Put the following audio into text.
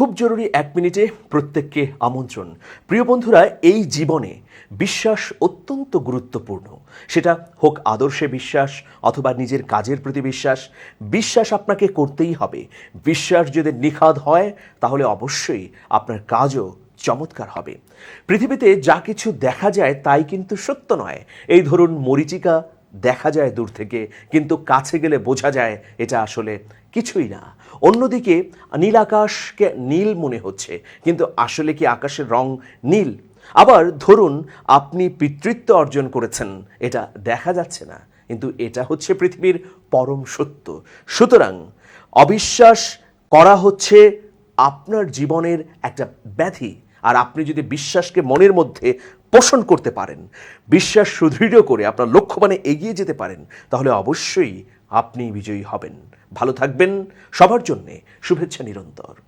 খুব জরুরি এক মিনিটে প্রত্যেককে আমন্ত্রণ। প্রিয় বন্ধুরা, এই জীবনে বিশ্বাস অত্যন্ত গুরুত্বপূর্ণ। সেটা হোক আদর্শে বিশ্বাস অথবা নিজের কাজের প্রতি বিশ্বাস বিশ্বাস আপনাকে করতেই হবে। বিশ্বাস যদি নিখাদ হয়, তাহলে অবশ্যই আপনার কাজও চমৎকার হবে। পৃথিবীতে যা কিছু দেখা যায়, তাই কিন্তু সত্য নয়। এই ধরুন মরিচিকা দেখা যায় দূর থেকে, কিন্তু কাছে গেলে বোঝা যায় এটা আসলে কিছুই না। অন্যদিকে নীল আকাশকে নীল মনে হচ্ছে, কিন্তু আসলে কি আকাশের রং নীল? আবার ধরুন, আপনি পিতৃত্ব অর্জন করেছেন, এটা দেখা যাচ্ছে না, কিন্তু এটা হচ্ছে পৃথিবীর পরম সত্য। সুতরাং অবিশ্বাস করা হচ্ছে আপনার জীবনের একটা ব্যাধি আর আপনি যদি বিশ্বাসকে মনের মধ্যে পোষণ করতে পারেন, বিশ্বাস সুদৃঢ় করে আপনার লক্ষ্যমানে এগিয়ে যেতে পারেন, তাহলে অবশ্যই আপনি বিজয়ী হবেন। ভালো থাকবেন, সবার জন্যে শুভেচ্ছা নিরন্তর।